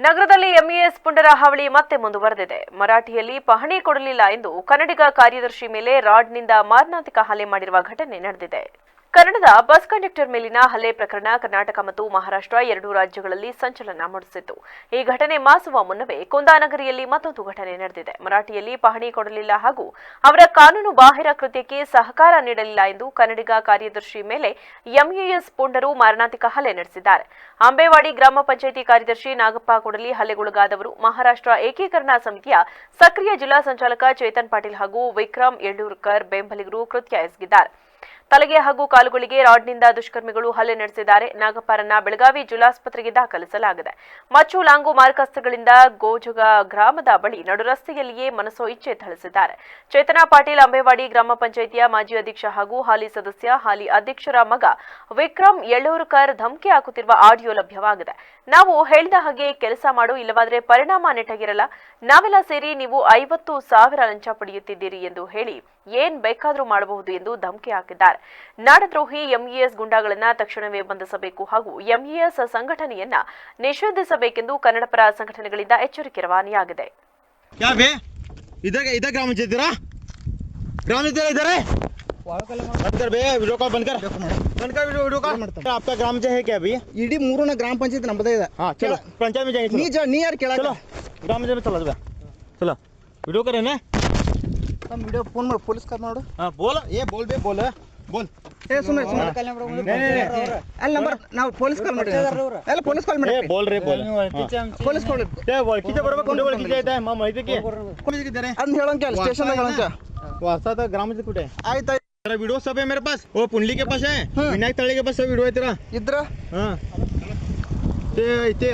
ನಗರದಲ್ಲಿ ಎಂಇಎಸ್ ಪುಂಡರ ಹಾವಳಿ ಮತ್ತೆ ಮುಂದುವರೆದಿದೆ. ಮರಾಠಿಯಲ್ಲಿ ಪಹಣಿ ಕೊಡಲಿಲ್ಲ ಎಂದು ಕನ್ನಡಿಗ ಕಾರ್ಯದರ್ಶಿ ಮೇಲೆ ರಾಡ್ನಿಂದ ಮಾರಣಾಂತಿಕ ಹಲ್ಲೆ ಮಾಡಿರುವ ಘಟನೆ ನಡೆದಿದೆ. ಕನ್ನಡದ ಬಸ್ ಕಂಡಕ್ಟರ್ ಮೇಲಿನ ಹಲ್ಲೆ ಪ್ರಕರಣ ಕರ್ನಾಟಕ ಮತ್ತು ಮಹಾರಾಷ್ಟ್ರ ಎರಡೂ ರಾಜ್ಯಗಳಲ್ಲಿ ಸಂಚಲನ ಮೂಡಿಸಿತ್ತು. ಈ ಘಟನೆ ಮಾಸುವ ಮುನ್ನವೇ ಕುಂದಾನಗರಿಯಲ್ಲಿ ಮತ್ತೊಂದು ಘಟನೆ ನಡೆದಿದೆ. ಮರಾಠಿಯಲ್ಲಿ ಪಹಣಿ ಕೊಡಲಿಲ್ಲ ಹಾಗೂ ಅವರ ಕಾನೂನು ಬಾಹಿರ ಕೃತ್ಯಕ್ಕೆ ಸಹಕಾರ ನೀಡಲಿಲ್ಲ ಎಂದು ಕನ್ನಡಿಗ ಕಾರ್ಯದರ್ಶಿ ಮೇಲೆ ಎಂಇಎಸ್ ಪುಂಡರು ಮಾರಣಾಂತಿಕ ಹಲ್ಲೆ ನಡೆಸಿದ್ದಾರೆ. ಅಂಬೇವಾಡಿ ಗ್ರಾಮ ಪಂಚಾಯಿತಿ ಕಾರ್ಯದರ್ಶಿ ನಾಗಪ್ಪ ಕೊಡಲಿ ಹಲ್ಲೆಗೊಳಗಾದವರು ಮಹಾರಾಷ್ಟ್ರ ಏಕೀಕರಣ ಸಮಿತಿಯ ಸಕ್ರಿಯ ಜಿಲ್ಲಾ ಸಂಚಾಲಕ ಚೇತನ್ ಪಾಟೀಲ್ ಹಾಗೂ ವಿಕ್ರಮ್ ಯಡೂರ್ಕರ್ ಬೆಂಬಲಿಗರು ಕೃತ್ಯ ಎಸಗಿದ್ದಾರೆ. ತಲೆಗೆ ಹಾಗೂ ಕಾಲುಗಳಿಗೆ ರಾಡ್ನಿಂದ ದುಷ್ಕರ್ಮಿಗಳು ಹಲ್ಲೆ ನಡೆಸಿದ್ದಾರೆ. ನಾಗಪ್ಪರನ್ನ ಬೆಳಗಾವಿ ಜಿಲ್ಲಾಸ್ಪತ್ರೆಗೆ ದಾಖಲಿಸಲಾಗಿದೆ. ಮಚ್ಚು ಲಾಂಗು ಮಾರ್ಗಸ್ಥಗಳಿಂದ ಗೋಜುಗ ಗ್ರಾಮದ ಬಳಿ ನಡುರಸ್ತೆಯಲ್ಲಿಯೇ ಮನಸೋ ಇಚ್ಛೆ ಥಳಿಸಿದ್ದಾರೆ. ಚೇತನಾ ಪಾಟೀಲ್ ಅಂಬೇವಾಡಿ ಗ್ರಾಮ ಪಂಚಾಯಿತಿಯ ಮಾಜಿ ಅಧ್ಯಕ್ಷ ಹಾಗೂ ಹಾಲಿ ಸದಸ್ಯ, ಹಾಲಿ ಅಧ್ಯಕ್ಷರ ಮಗ ವಿಕ್ರಮ್ ಯಳ್ಳೂರ್ಕರ್ ಧಮಕಿ ಹಾಕುತ್ತಿರುವ ಆಡಿಯೋ ಲಭ್ಯವಾಗಿದೆ. ನಾವು ಹೇಳಿದ ಹಾಗೆ ಕೆಲಸ ಮಾಡು, ಇಲ್ಲವಾದ್ರೆ ಪರಿಣಾಮ ನೆಟ್ಟಗಿರಲ್ಲ. ನಾವೆಲ್ಲ ಸೇರಿ ನೀವು ಐವತ್ತು ಸಾವಿರ ಲಂಚ ಪಡೆಯುತ್ತಿದ್ದೀರಿ ಎಂದು ಹೇಳಿ ಏನ್ ಬೇಕಾದರೂ ಮಾಡಬಹುದು ಎಂದು ಧಮಕಿ ಹಾಕಿದ್ದಾರೆ. ನಾಡದ್ರೋಹಿ ಎಂಇಎಸ್ ಗುಂಡಾಗಳನ್ನ ತಕ್ಷಣವೇ ಬಂಧಿಸಬೇಕು ಹಾಗೂ ಎಂಇಎಸ್ ಸಂಘಟನೆಯನ್ನ ನಿಷೇಧಿಸಬೇಕೆಂದು ಕನ್ನಡಪರ ಸಂಘಟನೆಗಳಿಂದ ಎಚ್ಚರಿಕೆ ರವಾನೆಯಾಗಿದೆ क्या बे इधर इधर ग्राम पंचायत तेरा ग्राम पंचायत तेरा इधर है बंद कर बे वीडियो कॉल बंद कर बंद कर वीडियो वीडियो कॉल आपका ग्राम पंचायत है क्या अभी ಇಡೀ ಮೂರನ ಗ್ರಾಮ ಪಂಚಾಯತ್ ನಮ್ಮದೇ ಇದೆ हाँ चलो पंचायत में जाएंगे ನೀ चलो ಜ ನೀ ಯಾರು ಕೇಳಲ್ಲ चलो ग्राम पंचायत में चलो चलो चलो वीडियो करे ना ನಮ್ಮ ವಿಡಿಯೋ ಫೋನ್ ಮಾಡಿ ಪೊಲೀಸ್ ಕಾಲ್ ಮಾಡು हाँ बोल ये बोल बे बोल बोल ಏ ಸುಮ್ಮನೆ ಸುಮ್ಮನೆ नहीं नहीं नहीं ಅಲ್ಲಿ ನಂಬರ್ ನಾವು ಪೊಲೀಸ್ ಕಾಲ್ ಮಾಡಿ ಎಲ್ಲ ಪೊಲೀಸ್ ಕಾಲ್ ಮಾಡಿ ए बोल रे बोल ಪೊಲೀಸ್ ಕಾಲ್ ते बोल किती बरोबर कोणी बोल किती येत आहे मग माहिती की कोणी किती रे ಅದನ್ನ ಹೇಳಂಕೆ ಅಲ್ಲಿ ಸ್ಟೇಷನ್ ಹೇಳಂಕೆ वारसा तर ग्राम पंचायत कुठे आहे ಆಯ್ತು ಆಯ್ತು तेरा वीडियो सब है मेरे पास वो पुंडली के पास है हाँ। विनायक तळे के पास सब वीडियो है तेरा ಇದ್ರ हाँ ते इथे